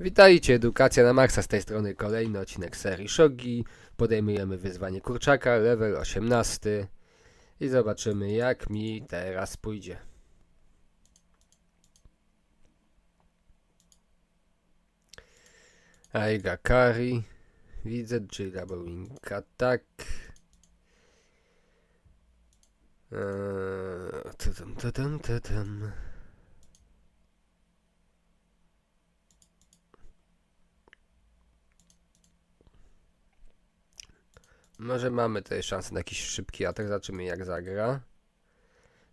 Witajcie, Edukacja na Maxa z tej strony kolejny odcinek serii Shogi. Podejmujemy wyzwanie kurczaka, level 18 i zobaczymy jak mi teraz pójdzie. Aiga Kari, widzę Double Wing Attack. Eee, tudum, tudum, tudum. Może mamy tutaj szansę na jakiś szybki atak, zobaczymy jak zagra.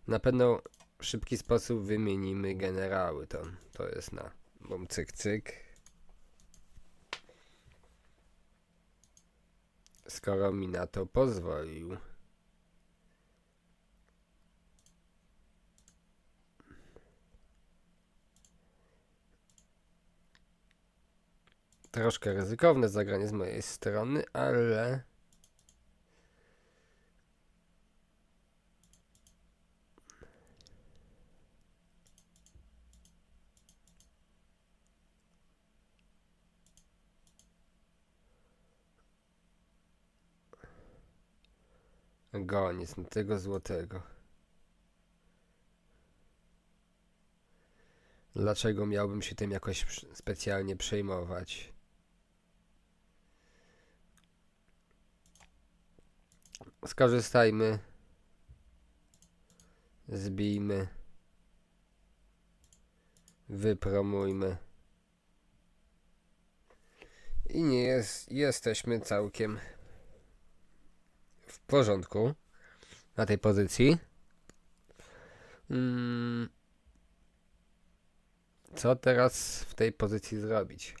Na pewno w szybki sposób wymienimy generały, to, to jest na bum cyk cyk. Skoro mi na to pozwolił. Troszkę ryzykowne zagranie z mojej strony, ale... Goniec na tego złotego. Dlaczego miałbym się tym jakoś specjalnie przejmować? Skorzystajmy. Zbijmy. Wypromujmy. I nie jest, jesteśmy całkiem porządku na tej pozycji. Mm. Co teraz w tej pozycji zrobić?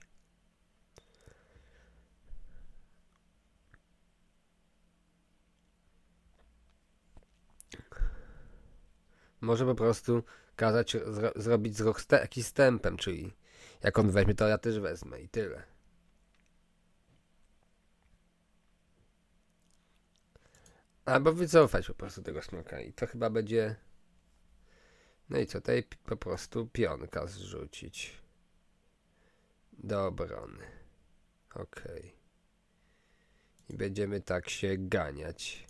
Może po prostu kazać zro zrobić z jakiś stępem, czyli jak on weźmie, to ja też wezmę i tyle. Albo wycofać po prostu tego smoka i to chyba będzie... No i co, tutaj po prostu pionka zrzucić. Do obrony. Okej. I będziemy tak się ganiać.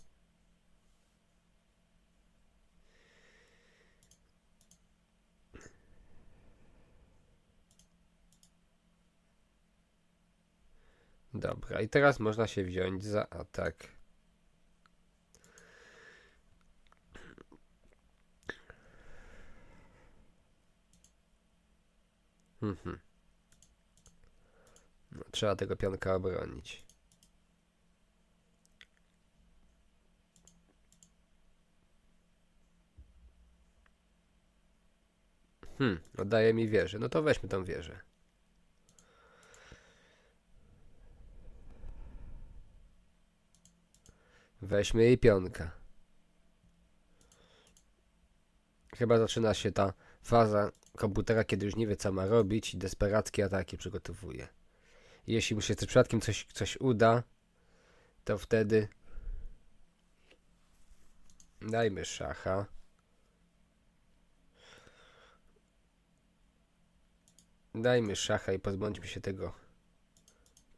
Dobra, i teraz można się wziąć za atak. Mhm. No, trzeba tego pionka obronić. Hmm, oddaje mi wieżę. No to weźmy tą wieżę. Weźmy jej pionka. Chyba zaczyna się ta faza komputera, kiedy już nie wie co ma robić i desperackie ataki przygotowuje. Jeśli mu się przypadkiem coś, coś uda, to wtedy dajmy szacha. Dajmy szacha i pozbądźmy się tego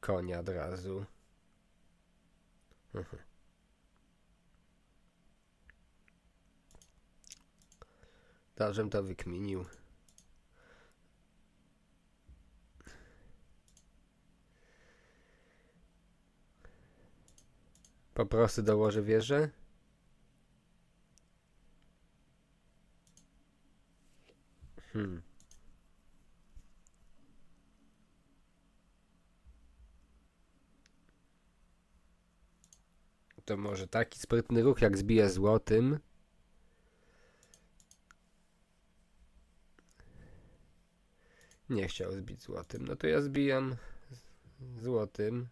konia od razu. Mhm. Dobrze to wykminił. Po prostu dołożę wieżę. Hmm. To może taki sprytny ruch jak zbije złotym. Nie chciał zbić złotym. No to ja zbijam złotym.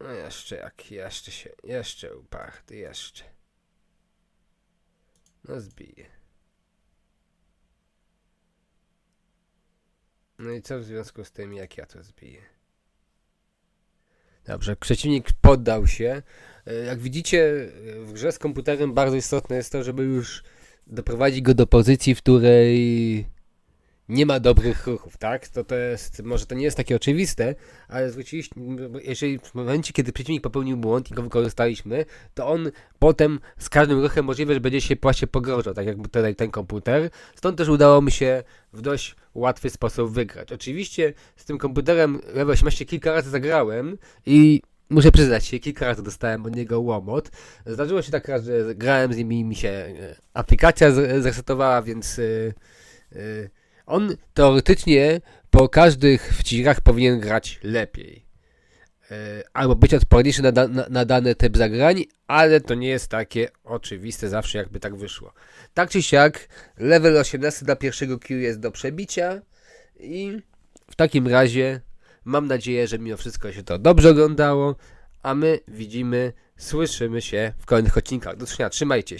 No jeszcze jak, jeszcze się, jeszcze uparty, jeszcze. No zbije. No i co w związku z tym, jak ja to zbiję? Dobrze, przeciwnik poddał się. E, Jak widzicie, e, w grze z komputerem bardzo istotne jest to, żeby już doprowadzi go do pozycji, w której nie ma dobrych ruchów, tak? To, to jest, może to nie jest takie oczywiste, ale zwróciliśmy, jeżeli w momencie, kiedy przeciwnik popełnił błąd i go wykorzystaliśmy, to on potem z każdym ruchem możliwe, że będzie się właśnie pogrążał, tak jak tutaj ten komputer. Stąd też udało mi się w dość łatwy sposób wygrać. Oczywiście z tym komputerem level 18 kilka razy zagrałem i muszę przyznać się, kilka razy dostałem od niego łomot. Zdarzyło się tak raz, że grałem z nim i mi się e, aplikacja zresetowała, więc y, y, on teoretycznie po każdych wciskach powinien grać lepiej. E, Albo być odporniejszy na, da, na, na dany typ zagrań, ale to nie jest takie oczywiste zawsze, jakby tak wyszło. Tak czy siak, level 18 dla pierwszego Q jest do przebicia i w takim razie mam nadzieję, że mimo wszystko się to dobrze oglądało, a my widzimy, słyszymy się w kolejnych odcinkach. Do zobaczenia, trzymajcie się.